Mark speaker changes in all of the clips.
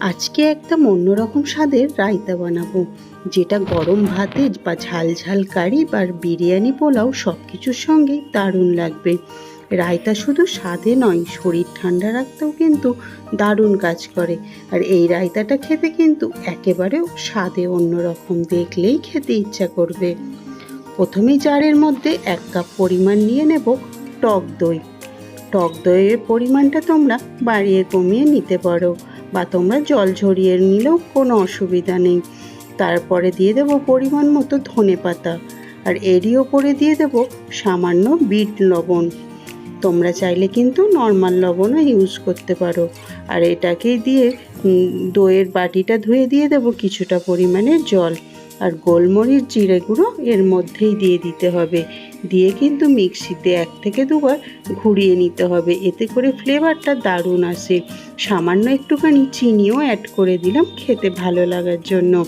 Speaker 1: আজকে একদম অন্যরকম স্বাদের রায়তা বানাবো। যেটা গরম ভাতে বা ঝাল ঝাল কারি বা বিরিয়ানি পোলাও সব কিছুর সঙ্গেই দারুণ লাগবে। রায়তা শুধু স্বাদে নয়, শরীর ঠান্ডা রাখতেও কিন্তু দারুণ কাজ করে। আর এই রায়তাটা খেতে কিন্তু একেবারেও স্বাদে অন্যরকম, দেখলেই খেতে ইচ্ছা করবে। প্রথমেই জারের মধ্যে এক কাপ পরিমাণ নিয়ে নেব টক দই। টক দইয়ের পরিমাণটা তোমরা বাড়িয়ে কমিয়ে নিতে পারো। বা তোমরা জল ঝরিয়ে নিলেও কোনো অসুবিধা নেই। তারপরে দিয়ে দেবো পরিমাণ মতো ধনে পাতা। আর এরই ওপরে দিয়ে দেব সামান্য বিট লবণ। তোমরা চাইলে কিন্তু নর্মাল লবণও ইউজ করতে পারো। আর এটাকেই দিয়ে দইয়ের বাটিটা ধুয়ে দিয়ে দেব কিছুটা পরিমাণে জল। আর গোলমরিচ জিরে গুঁড়ো এর মধ্যেই দিয়ে দিতে হবে। দিয়ে কিন্তু মিক্সিতে এক থেকে দুবার ঘুরিয়ে নিতে হবে। এতে করে ফ্লেভারটা দারুণ আসে। সামান্য একটুখানি চিনিও অ্যাড করে দিলাম খেতে ভালো লাগার জন্য।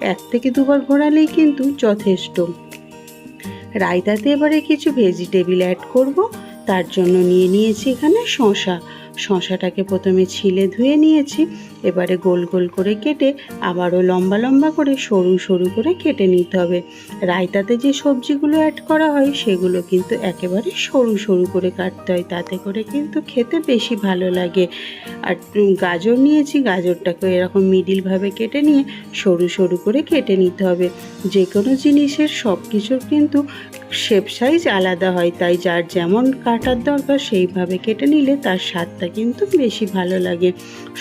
Speaker 1: এক থেকে দুবার ঘোরালেই কিন্তু যথেষ্ট। রায়তাতে এবারে কিছু ভেজিটেবিল অ্যাড করব। তার জন্য নিয়ে নিয়েছি এখানে শশা শশাটাকে প্রথমে ছিলে ধুয়ে নিয়েছি, এবারে গোল গোল করে কেটে আবারও লম্বা লম্বা করে সরু সরু করে কেটে নিতে হবে। রায়তাতে যে সবজিগুলো অ্যাড করা হয়, সেগুলো কিন্তু একেবারে সরু সরু করে কাটতে হয়, তাতে করে কিন্তু খেতে বেশি ভালো লাগে। আর গাজর নিয়েছি গাজরটাকে এরকম মিডিলভাবে কেটে নিয়ে সরু সরু করে কেটে নিতে হবে। যে কোনো জিনিসের সব কিছুর কিন্তু শেপ সাইজ আলাদা হয়, তাই যার যেমন কাটার দরকার সেইভাবে কেটে নিলে তার স্বাদটা কিন্তু বেশি ভালো লাগে।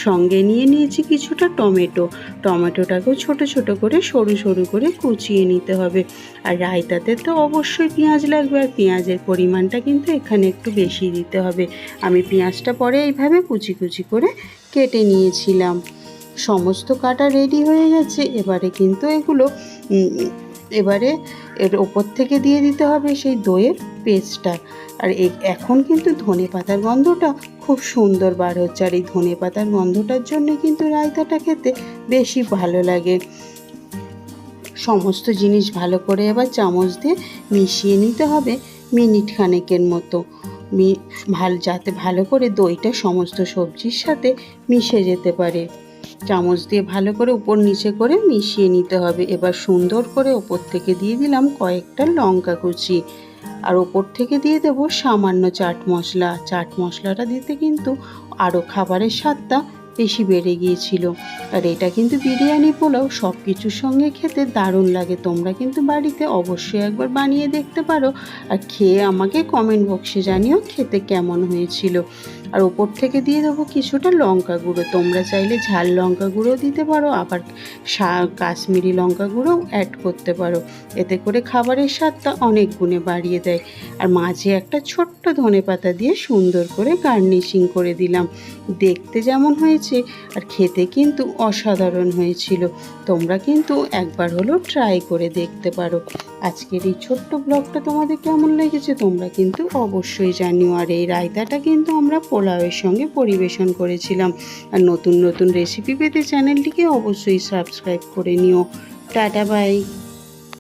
Speaker 1: সঙ্গে নিয়ে নিয়েছি কিছুটা টমেটো। টমেটোটাকেও ছোট ছোট করে সরু সরু করে কুচিয়ে নিতে হবে। আর রায়তাতে তো অবশ্যই পেঁয়াজ লাগবে, আর পেঁয়াজের পরিমাণটা কিন্তু এখানে একটু বেশি দিতে হবে। আমি পেঁয়াজটা পরে এইভাবে কুচি কুচি করে কেটে নিয়েছিলাম। সমস্ত কাটা রেডি হয়ে গেছে, এবারে কিন্তু এগুলো এবারে এর ওপর থেকে দিয়ে দিতে হবে সেই দইয়ের পেস্টটা আর এখন কিন্তু ধনে পাতার গন্ধটা খুব সুন্দর বার হচ্ছে। আর এই ধনে পাতার গন্ধটার জন্য কিন্তু রায়তাটা খেতে বেশি ভালো লাগে। সমস্ত জিনিস ভালো করে এবার চামচ দিয়ে মিশিয়ে নিতে হবে মিনিট খানেকের মতো। ভালো যাতে ভালো করে দইটা সমস্ত সবজির সাথে মিশে যেতে পারে। চামচ দিয়ে ভালো করে উপর নিচে করে মিশিয়ে নিতে হবে। এবার সুন্দর করে ওপর থেকে দিয়ে দিলাম কয়েকটা লঙ্কা কুচি। আর ওপর থেকে দিয়ে দেব সামান্য চাট মশলা। চাট মশলাটা দিতে কিন্তু আরও খাবারের স্বাদটা বেশি বেড়ে গিয়েছিল। আর এটা কিন্তু বিরিয়ানি, পোলাও সব কিছুর সঙ্গে খেতে দারুণ লাগে। তোমরা কিন্তু বাড়িতে অবশ্যই একবার বানিয়ে দেখতে পারো। আর খেয়ে আমাকে কমেন্ট বক্সে জানিও খেতে কেমন হয়েছিল। আর ওপর থেকে দিয়ে দেবো কিছুটা লঙ্কা গুঁড়ো। তোমরা চাইলে ঝাল লঙ্কা গুঁড়ো দিতে পারো, আবার কাশ্মীরি লঙ্কা গুঁড়োও অ্যাড করতে পারো। এতে করে খাবারের স্বাদটা অনেক গুণে বাড়িয়ে দেয়। আর মাঝে একটা ছোট্ট ধনে পাতা দিয়ে সুন্দর করে গার্নিশিং করে দিলাম। দেখতে যেমন হয়েছে, আর খেতে কিন্তু অসাধারণ হয়েছিল। তোমরা কিন্তু একবার হলেও ট্রাই করে দেখতে পারো। আজকের এই ছোট্ট ব্লগটা তোমাদের কেমন লেগেছে, তোমরা কিন্তু অবশ্যই জানিও। আর এই রায়তাটা কিন্তু আমরা পোলাওয়ের সঙ্গে পরিবেশন করেছিলাম। আর নতুন নতুন রেসিপি পেতে চ্যানেলটিকে অবশ্যই সাবস্ক্রাইব করে নিও। Tata bye